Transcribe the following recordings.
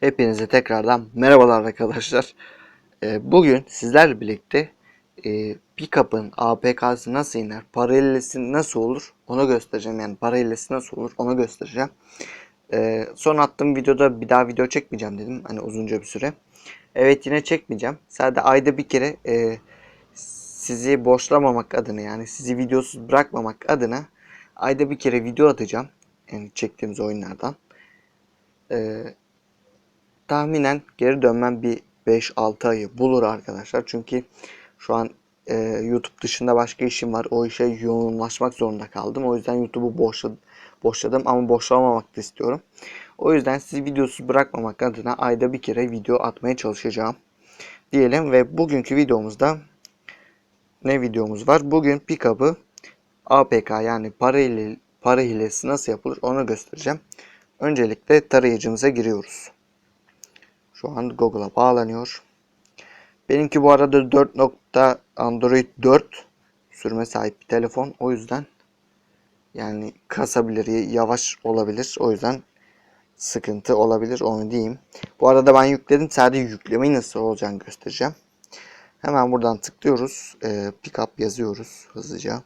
Hepinize tekrardan merhabalar arkadaşlar. Ee, Bugün sizlerle birlikte e, pick-up'ın APK'sı nasıl iner, paralelisi nasıl olur onu göstereceğim. Yani paralelisi nasıl olur onu göstereceğim. Ee, Son attığım videoda bir daha video çekmeyeceğim dedim. Hani uzunca bir süre. Evet yine çekmeyeceğim. Sadece ayda bir kere e, sizi boşlamamak adına yani sizi videosuz bırakmamak adına ayda bir kere video atacağım. Yani çektiğimiz oyunlardan. Ee, tahminen geri dönmem bir 5-6 ayı bulur arkadaşlar. Çünkü şu an e, YouTube dışında başka işim var. O işe yoğunlaşmak zorunda kaldım. O yüzden YouTube'u boşladım, ama boşlamamak da istiyorum. O yüzden sizi videosuz bırakmamak adına ayda bir kere video atmaya çalışacağım. Diyelim ve bugünkü videomuzda ne videomuz var? Bugün pick-up'ı APK yani para, ile, para hilesi nasıl yapılır onu göstereceğim. Öncelikle tarayıcımıza giriyoruz. Şu an Google'a bağlanıyor. Benimki bu arada 4. nokta Android 4 sürme sahip bir telefon. O yüzden yani kasabilir, yavaş olabilir. O yüzden sıkıntı olabilir onu diyeyim. Bu arada ben yükledim. Sadece yüklemeyi nasıl olacağını göstereceğim. Hemen buradan tıklıyoruz. Ee, pickup yazıyoruz hızlıca.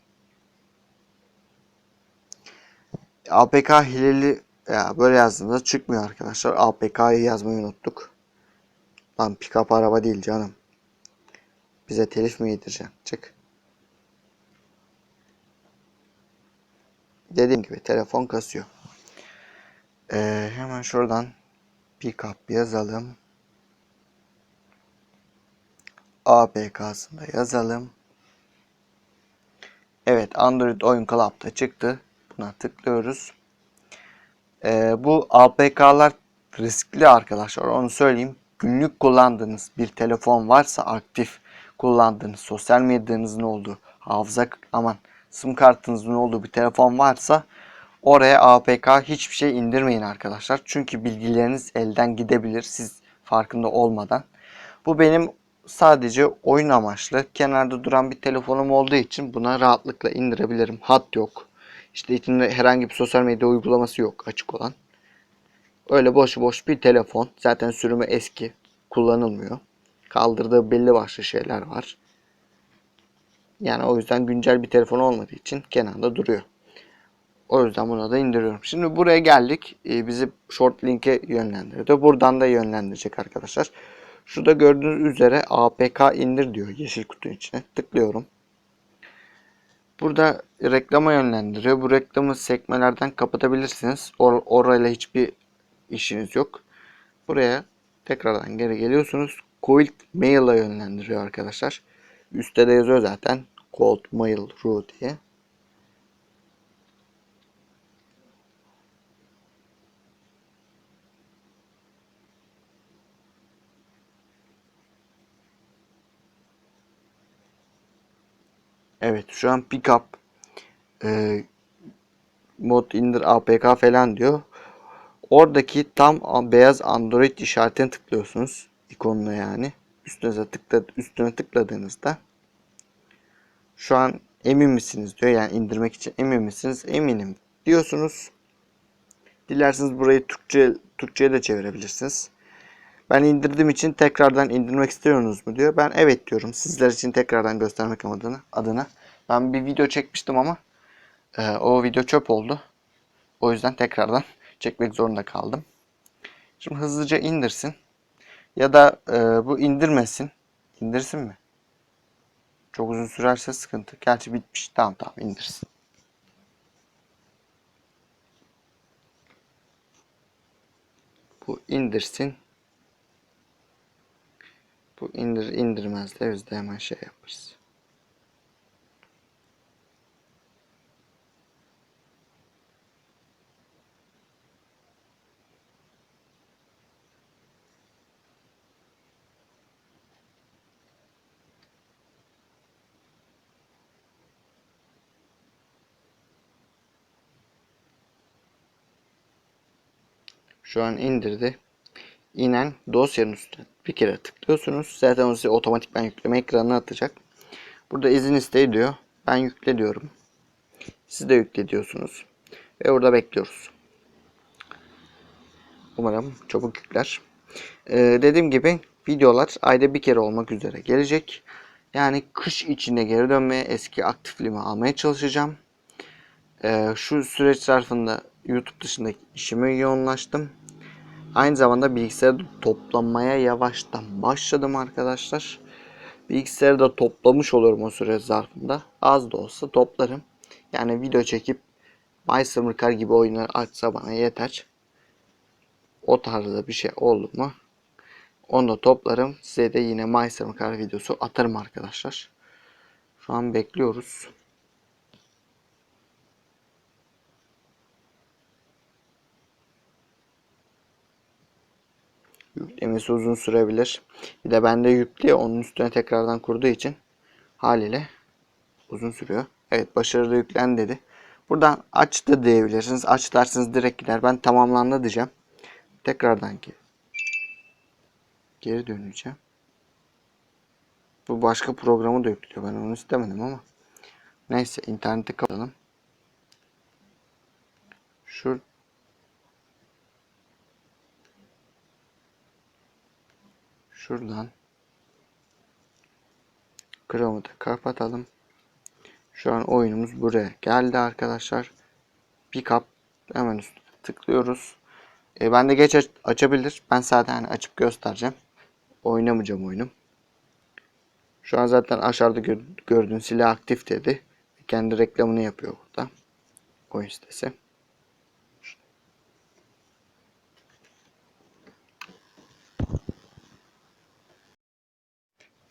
APK hileli ya böyle yazdığımızda çıkmıyor arkadaşlar. APK'yı yazmayı unuttuk. Lan pick-up araba değil canım. Bize telif mi yedireceksin? Çık. Dediğim gibi telefon kasıyor. Ee, hemen şuradan pick-up yazalım. APK'sında yazalım. Evet Android Oyun Club'da çıktı. Buna tıklıyoruz. Ee, bu APK'lar riskli arkadaşlar onu söyleyeyim. Günlük kullandığınız bir telefon varsa aktif kullandığınız sosyal medyanızın olduğu hafıza aman sim kartınızın olduğu bir telefon varsa oraya APK hiçbir şey indirmeyin arkadaşlar. Çünkü bilgileriniz elden gidebilir siz farkında olmadan. Bu benim sadece oyun amaçlı kenarda duran bir telefonum olduğu için buna rahatlıkla indirebilirim. Hat yok. İşte içinde herhangi bir sosyal medya uygulaması yok açık olan. Öyle boş boş bir telefon. Zaten sürümü eski. Kullanılmıyor. Kaldırdığı belli başlı şeyler var. Yani o yüzden güncel bir telefon olmadığı için kenarda duruyor. O yüzden buna da indiriyorum. Şimdi buraya geldik. Ee, bizi short link'e yönlendirdi. Buradan da yönlendirecek arkadaşlar. Şurada gördüğünüz üzere APK indir diyor yeşil kutunun içine. Tıklıyorum. Burada reklama yönlendiriyor. Bu reklamı sekmelerden kapatabilirsiniz. Or orayla hiçbir işiniz yok. Buraya tekrardan geri geliyorsunuz. Cold Mail'a yönlendiriyor arkadaşlar. Üstte de yazıyor zaten. Cold Mail Ru diye. Evet şu an pickup e, mod indir APK falan diyor. Oradaki tam beyaz Android işaretine tıklıyorsunuz. ikonuna yani. Üstüne, tıkla, üstüne tıkladığınızda şu an emin misiniz diyor. Yani indirmek için emin misiniz? Eminim diyorsunuz. Dilerseniz burayı Türkçe Türkçe'ye de çevirebilirsiniz. Ben indirdiğim için tekrardan indirmek istiyorsunuz mu diyor. Ben evet diyorum. Sizler için tekrardan göstermek adına. adına. Ben bir video çekmiştim ama e, o video çöp oldu. O yüzden tekrardan çekmek zorunda kaldım. Şimdi hızlıca indirsin. Ya da e, bu indirmesin. İndirsin mi? Çok uzun sürerse sıkıntı. Gerçi bitmiş. Tamam tamam indirsin. Bu indirsin. Bu indir indirmez de biz de hemen şey yaparız. Şu an indirdi. İnen dosyanın üstüne bir kere tıklıyorsunuz. Zaten o size otomatikman yükleme ekranına atacak. Burada izin isteği diyor. Ben yükle diyorum. Siz de yükle diyorsunuz. Ve orada bekliyoruz. Umarım çabuk yükler. Ee, dediğim gibi videolar ayda bir kere olmak üzere gelecek. Yani kış içinde geri dönmeye, eski aktifliğimi almaya çalışacağım. Ee, şu süreç zarfında YouTube dışındaki işime yoğunlaştım. Aynı zamanda bilgisayarı toplamaya yavaştan başladım arkadaşlar. Bilgisayarı da toplamış olurum o süre zarfında. Az da olsa toplarım. Yani video çekip My Summer Car gibi oyunları açsa bana yeter. O tarzda bir şey oldu mu onu da toplarım. Size de yine My Summer Car videosu atarım arkadaşlar. Şu an bekliyoruz. Yüklemesi uzun sürebilir. Bir de bende yüklü onun üstüne tekrardan kurduğu için haliyle uzun sürüyor. Evet başarılı yüklen dedi. Buradan aç da diyebilirsiniz. Aç derseniz direkt gider. Ben tamamlandı diyeceğim. Tekrardan ki geri döneceğim. Bu başka programı da yüklüyor. Ben onu istemedim ama. Neyse interneti kapatalım. Şur Şuradan Chrome'u da kapatalım. Şu an oyunumuz buraya geldi arkadaşlar. Pickup hemen üstüne tıklıyoruz. E, ben de geç aç açabilir. Ben zaten hani açıp göstereceğim. Oynamayacağım oyunum. Şu an zaten aşağıda gör gördüğün silah aktif dedi. Kendi reklamını yapıyor burada. Oyun sitesi.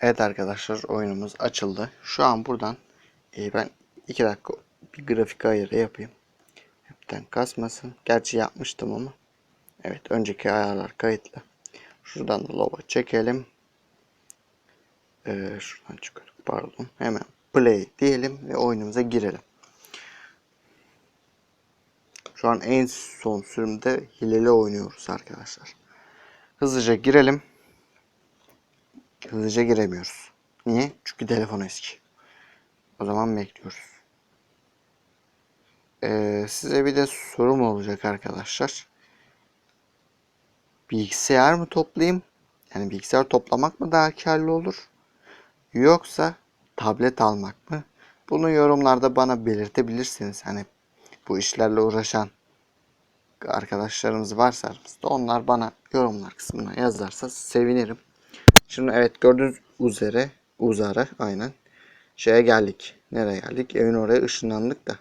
Evet arkadaşlar oyunumuz açıldı. Şu an buradan e, ben 2 dakika bir grafik ayarı yapayım. Hepten kasmasın. Gerçi yapmıştım ama. Evet önceki ayarlar kayıtlı. Şuradan da lova çekelim. Ee, şuradan çıkıyorum pardon. Hemen play diyelim ve oyunumuza girelim. Şu an en son sürümde hileli oynuyoruz arkadaşlar. Hızlıca girelim. Hızlıca giremiyoruz. Niye? Çünkü telefon eski. O zaman bekliyoruz. Ee, size bir de sorum olacak arkadaşlar. Bilgisayar mı toplayayım? Yani bilgisayar toplamak mı daha karlı olur? Yoksa tablet almak mı? Bunu yorumlarda bana belirtebilirsiniz. Hani bu işlerle uğraşan arkadaşlarımız varsa aramızda onlar bana yorumlar kısmına yazarsa sevinirim. Şimdi evet gördüğünüz üzere uzara aynen şeye geldik. Nereye geldik? Evin oraya ışınlandık da.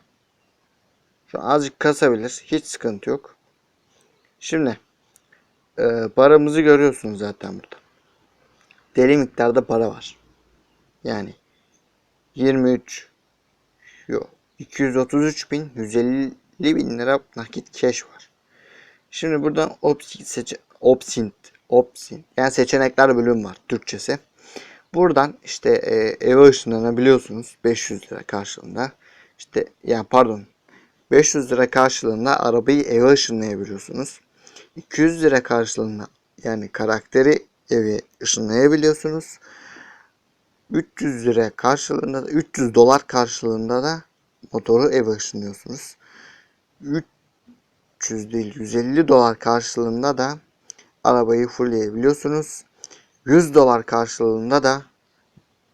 Şu azıcık kasabilir. Hiç sıkıntı yok. Şimdi e, paramızı görüyorsunuz zaten burada. Deli miktarda para var. Yani 23 yok 233 bin 150 bin lira nakit cash var. Şimdi buradan opsi seçe opsint opsin yani seçenekler bölüm var Türkçesi. Buradan işte e, eve ışınlanabiliyorsunuz 500 lira karşılığında. İşte yani pardon 500 lira karşılığında arabayı eve ışınlayabiliyorsunuz. 200 lira karşılığında yani karakteri eve ışınlayabiliyorsunuz. 300 lira karşılığında da 300 dolar karşılığında da motoru eve ışınlıyorsunuz. 300 değil 150 dolar karşılığında da arabayı fullleyebiliyorsunuz. 100 dolar karşılığında da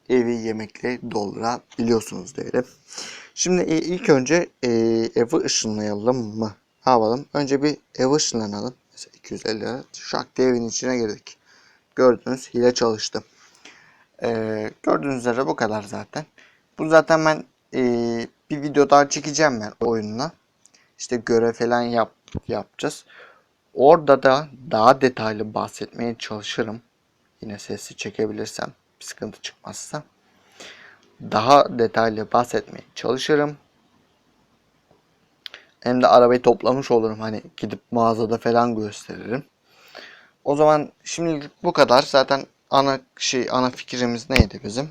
evi yemekle doldurabiliyorsunuz diyelim. Şimdi ilk önce e, evi ışınlayalım mı? Ne yapalım? Önce bir ev ışınlanalım. Mesela 250 lira. Şak diye evin içine girdik. Gördünüz hile çalıştı. Ee, gördüğünüz üzere bu kadar zaten. Bu zaten ben e, bir video daha çekeceğim ben oyunla. İşte görev falan yap, yapacağız. Orada da daha detaylı bahsetmeye çalışırım. Yine sesi çekebilirsem, bir sıkıntı çıkmazsa. Daha detaylı bahsetmeye çalışırım. Hem de arabayı toplamış olurum. Hani gidip mağazada falan gösteririm. O zaman şimdilik bu kadar. Zaten ana şey ana fikrimiz neydi bizim?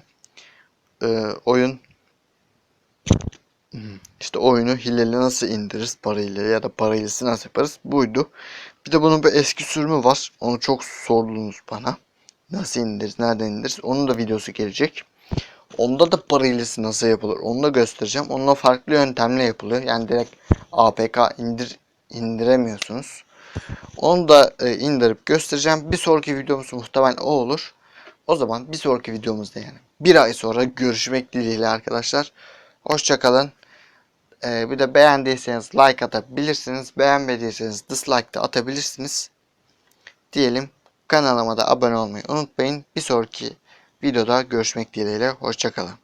Ee, oyun işte oyunu hileli nasıl indiririz parayla ya da paraylısı nasıl yaparız buydu. Bir de bunun bir eski sürümü var. Onu çok sordunuz bana. Nasıl indiririz, nereden indiririz? Onun da videosu gelecek. Onda da paraylısı nasıl yapılır onu da göstereceğim. Onunla farklı yöntemle yapılıyor. Yani direkt APK indir indiremiyorsunuz. Onu da e, indirip göstereceğim. Bir sonraki videomuz muhtemelen o olur. O zaman bir sonraki videomuzda yani bir ay sonra görüşmek dileğiyle arkadaşlar. Hoşçakalın. Ee, bir de beğendiyseniz like atabilirsiniz. Beğenmediyseniz dislike de atabilirsiniz. Diyelim kanalıma da abone olmayı unutmayın. Bir sonraki videoda görüşmek dileğiyle. Hoşçakalın.